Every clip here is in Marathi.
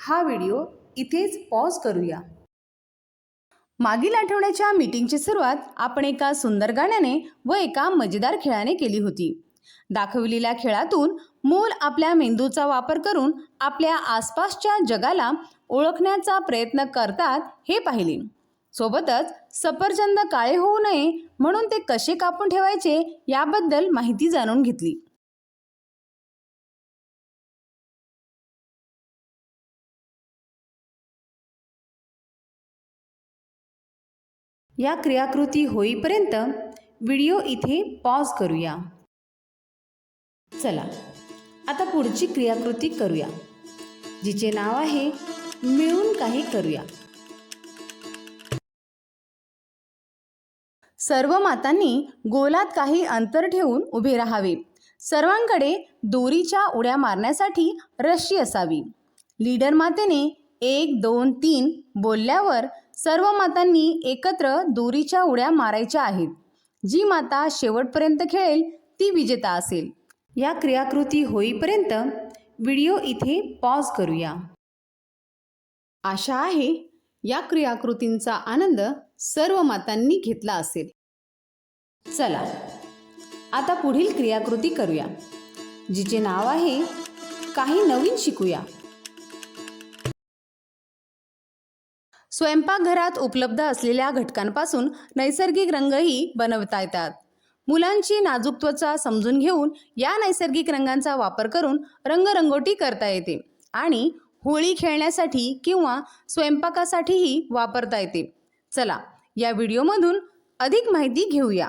हा व्हिडिओ इथेच पॉज करूया. मागील आठवड्याच्या मीटिंगची सुरुवात आपण एका सुंदर गाण्याने व एका मजेदार खेळाने केली होती. दाखविलेल्या खेळातून मूल आपल्या मेंदूचा वापर करून आपल्या आसपासच्या जगाला ओळखण्याचा प्रयत्न करतात हे पाहिले. सोबतच सफरचंद काळे होऊ नये म्हणून ते कसे कापून ठेवायचे याबद्दल माहिती जाणून घेतली. या क्रियाकृती होईपर्यंत व्हिडिओ इथे पॉज करूया. चला आता पुढची क्रियाकृती करूया जिचे नाव आहे मिळून काही करूया. सर्व मातांनी गोलात काही अंतर ठेवून उभे राहावे. सर्वांकडे दोरीच्या उड्या मारण्यासाठी रशी असावी. लीडर मातेने एक दोन तीन बोलल्यावर सर्व मातांनी एकत्र दोरीच्या उड्या मारायच्या आहेत. जी माता शेवटपर्यंत खेळेल ती विजेता असेल. या क्रियाकृती होईपर्यंत व्हिडिओ इथे पॉज करूया. आशा आहे या क्रियाकृतींचा आनंद सर्व मातांनी घेतला असेल. चला आता पुढील क्रियाकृती करूया जिचे नाव आहे काही नवीन शिकूया. स्वयंपाकघरात उपलब्ध असलेल्या घटकांपासून नैसर्गिक रंगही बनवता येतात. मुलांची नाजूक त्वचा समजून घेऊन या नैसर्गिक रंगांचा वापर करून रंगरंगोटी करता येते आणि होळी खेळण्यासाठी किंवा स्वयंपाकासाठीही वापरता येते. चला या व्हिडिओमधून अधिक माहिती घेऊया.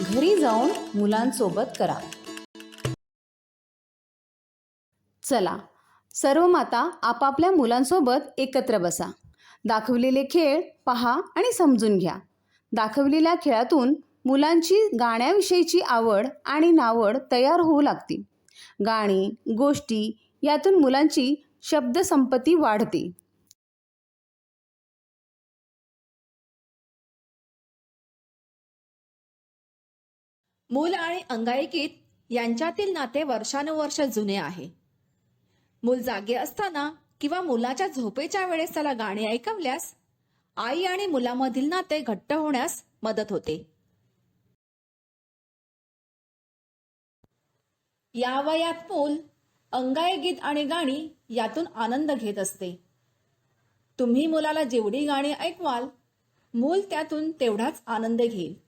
घरी जाऊन मुलांसोबत करा. चला सर्व माता आपापल्या मुलांसोबत एकत्र बसा. दाखवलेले खेळ पहा आणि समजून घ्या. दाखवलेल्या खेळातून मुलांची गाण्याविषयीची आवड आणि नावड तयार होऊ लागते गाणी गोष्टी यातून मुलांची शब्दसंपत्ती वाढते. मूल आणि अंगाईकीत यांच्यातील नाते वर्षानुवर्ष जुने आहे. मूल जागे असताना किंवा मुलाच्या झोपेच्या वेळेस त्याला गाणी ऐकवल्यास आई आणि मुलामधील नाते घट्ट होण्यास मदत होते. या वयात मूल अंगाय गीत आणि गाणी यातून आनंद घेत असते. तुम्ही मुलाला जेवढी गाणी ऐकवाल मूल त्यातून तेवढाच आनंद घेईल.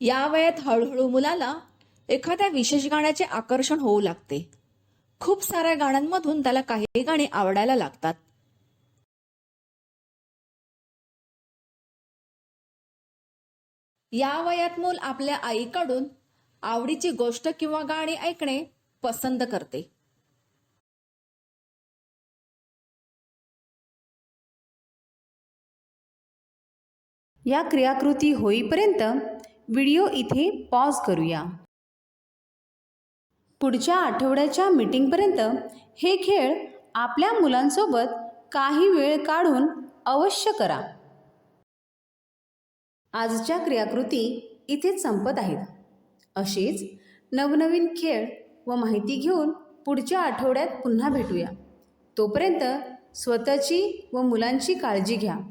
या वयात हळूहळू मुलाला एखाद्या विशेष गाण्याचे आकर्षण होऊ लागते. खूप साऱ्या गाण्यांमधून त्याला काही गाणी आवडायला लागतात. या वयात मूल आपल्या आईकडून आवडीची गोष्ट किंवा गाणी ऐकणे पसंत करते. या क्रियाकृती होईपर्यंत व्हिडिओ इथे पॉज करूया. पुढच्या आठवड्याच्या मीटिंगपर्यंत हे खेळ आपल्या मुलांसोबत काही वेळ काढून अवश्य करा. आजच्या क्रियाकृती इथेच संपत आहेत. अशीच नवनवीन खेळ व माहिती घेऊन पुढच्या आठवड्यात पुन्हा भेटूया. तोपर्यंत स्वतःची व मुलांची काळजी घ्या.